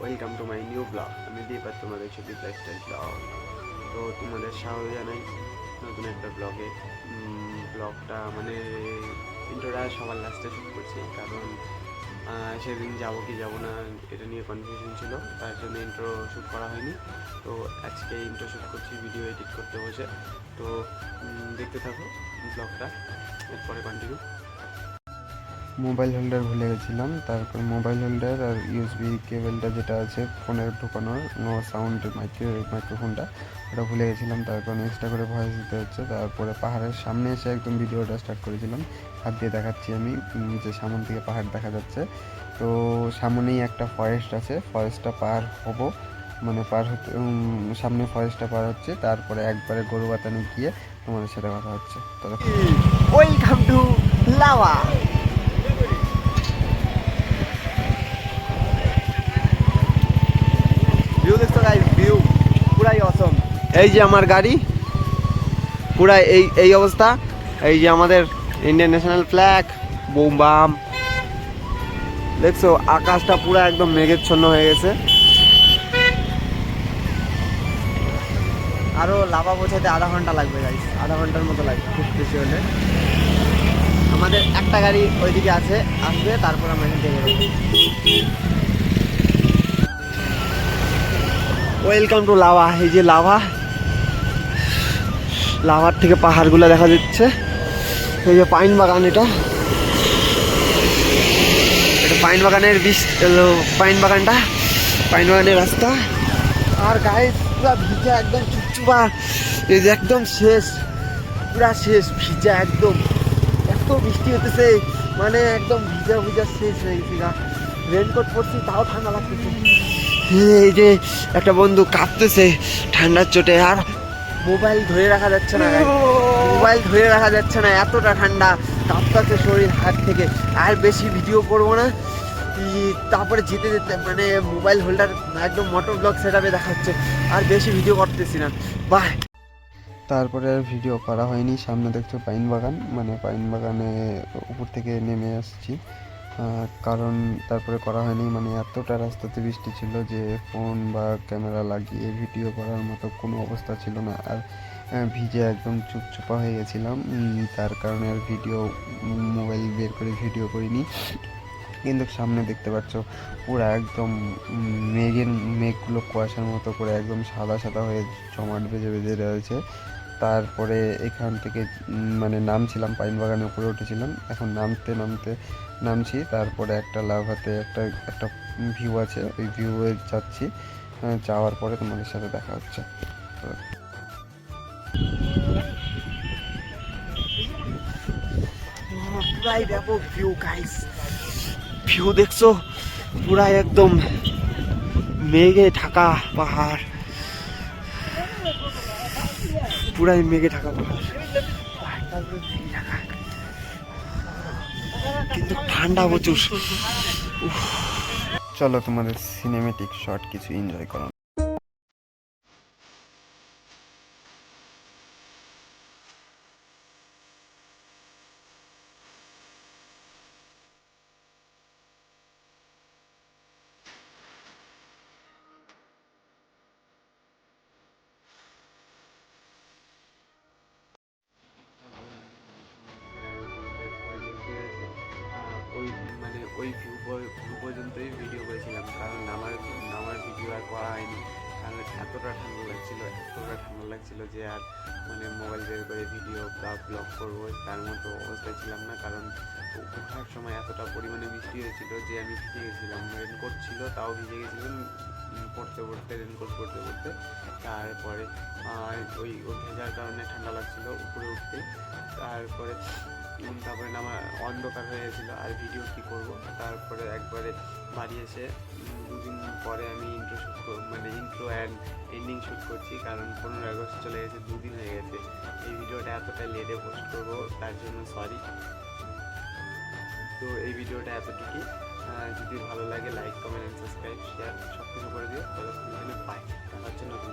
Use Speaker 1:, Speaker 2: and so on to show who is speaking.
Speaker 1: Welcome to my new vlog আমি দীপ আর তোমাদের Sudip lifestyle blog তো তোমাদের স্বাগত জানাই নতুন একটা ব্লগে ব্লগটা মানে ইন্ট্রোটা সবার লাস্টে শুট করছি। কারণ সেদিন যাব কি যাব না এটা নিয়ে কনফিউশন ছিল। তার জন্য ইন্ট্রো শ্যুট করা হয়নি। তো আজকে ইন্ট্রো শ্যুট করছি ভিডিও এডিট করতে বসে। তো দেখতে থাকো ব্লগটা এরপরে কন্টিনিউ মোবাইল হোল্ডার ভুলে গেছিলাম। তারপর মোবাইল হোল্ডার আর ইউএসবি কেবেলটা যেটা আছে ফোনের ঢোকানোর নো সাউন্ড মাইক্রো মাইক্রোফোনটা ওটা ভুলে গেছিলাম। তার কারণে এক্সট্রা করে ভয়েস দিতে হচ্ছে। তারপরে পাহাড়ের সামনে এসে একদম ভিডিওটা স্টার্ট করেছিলাম। হাত দিয়ে দেখাচ্ছি আমি। যে সামন থেকে পাহাড় দেখা যাচ্ছে। তো সামনেই একটা ফরেস্ট আছে। ফরেস্টটা পার হব। মানে পার হতে সামনে ফরেস্টটা পার হচ্ছে। তারপরে একবারে গরু বাতানে গিয়ে তোমাদের সাথে কথা হচ্ছে।
Speaker 2: ওয়েলকাম টু লাভা পুরাই অসম এই যে আমার গাড়ি, পুরাই এই এই অবস্থা। এই যে আমাদের ইন্ডিয়ান ন্যাশনাল ফ্ল্যাগ বোম বাম দেখছ, আকাশটা পুরো একদম মেঘেচ্ছন্ন হয়ে গেছে। আরও লাভা পৌঁছাতে আধা ঘণ্টা লাগবে গাড়ি আধা ঘণ্টার মতো লাগবে, খুব বেশি হলে। আমাদের একটা গাড়ি ওইদিকে আছে, আসবে, তারপর আমরা এখান থেকে ওয়েলকাম টু লাভা এই যে লাভা লাভার থেকে পাহাড়গুলো দেখা যাচ্ছে। এই যে পাইন বাগান এটা। এটা পাইন বাগানের বিষ পাইন বাগানটা। পাইন বাগানের রাস্তা। আর গায়ে পুরা ভিজা একদম চুপচুপা। এই যে একদম শেষ। পুরা শেষ, ভিজা একদম। এত বৃষ্টি হতেছে। মানে একদম ভিজা ভিজা শেষ হয়ে গেছে গা। রেনকোট পরছি, তাও ঠান্ডা লাগতেছে। এই যে একটা বন্ধু কাঁপতেছে ঠান্ডার চোটে আর মোবাইল ধরে রাখা যাচ্ছে না মোবাইল ধরে রাখা যাচ্ছে না, এতটা ঠান্ডা। কাঁপতাছে শরীর, হাত থেকে। আর বেশি ভিডিও করব না। তারপরে যেতে যেতে মানে মোবাইল হোল্ডার একদম মোটর ব্লগ সেটআপে দেখাচ্ছে। আর বেশি ভিডিও করতেছি না। বাই
Speaker 1: তারপরে আর ভিডিও করা হয়নি। সামনে দেখছ পাইন বাগান মানে পাইন বাগানে উপর থেকে নেমে আসছি। কারণ তারপরে করা হয়নি মানে এতটা রাস্তাতে বৃষ্টি ছিল যে ফোন বা ক্যামেরা লাগিয়ে ভিডিও করার মতো কোনো অবস্থা ছিল না। আর ভিজে একদম চুপচুপা হয়ে গেছিলাম। তার কারণে আর ভিডিও, মোবাইল বের করে ভিডিও করিনি। কিন্তু সামনে দেখতে পাচ্ছ, পুরো একদম মেঘের, মেঘগুলো কুয়াশার মতো করে একদম সাদা সাদা হয়ে জমাট বেজে বেজে রয়েছে। তারপরে এখান থেকে মানে নামছিলাম পাইন বাগানের উপরে উঠেছিলাম। এখন নামতে নামতে নামছি, তারপরে একটা লাভাতে একটা একটা ভিউ আছে, ওই ভিউয়ে যাচ্ছি। যাওয়ার পরে তোমাদের সাথে দেখা হচ্ছে।
Speaker 2: পুরাই ভিউ গাইস ভিউ দেখছ? পুরাই একদম মেঘে ঢাকা পাহাড়। পুরাই মেঘে ঢাকা। কিন্তু ঠান্ডা প্রচুর।
Speaker 1: চলো তোমাদের সিনেমেটিক শট কিছু এনজয় করো। ওই ভিউ পর্যন্তই ভিডিও করেছিলাম। কারণ আমার আমার ভিডিও আর করা হয়নি। কারণ এতটা ঠান্ডা লাগছিল, এতটা ঠান্ডা লাগছিল যে আর মানে মোবাইল বের করে ভিডিও বা ব্লগ করব, তার মতো অবস্থায় ছিলাম না। কারণ ওঠার সময় এতটা পরিমাণে বৃষ্টি হয়েছিল যে আমি ভিজে গেছিলাম। রেনকোট ছিল, তাও ভিজে গেছিলাম পড়তে পড়তে রেনকোট পড়তে পড়তে। তারপরে ওই ভেজার কারণে ঠান্ডা লাগছিল উপরে উঠতে। তারপরে তারপরে আমার অন্ধকার হয়ে গেছিল, আর ভিডিও কী করব? তারপরে একবারে বাড়ি এসে দুদিন পরে আমি ইন্ট্রো শ্যুট মানে ইন্ট্রো অ্যান্ড এন্ডিং শ্যুট করছি, কারণ পনেরোই আগস্ট চলে গেছে, দুদিন হয়ে গেছে। এই ভিডিওটা এতটা লেটে পোস্ট করব, তার জন্য সরি তো এই ভিডিওটা এতটুকুই। যদি ভালো লাগে লাইক কমেন্ট সাবস্ক্রাইব শেয়ার সব কিছু করে দিও। ততক্ষণ পাই দেখা হচ্ছে নতুন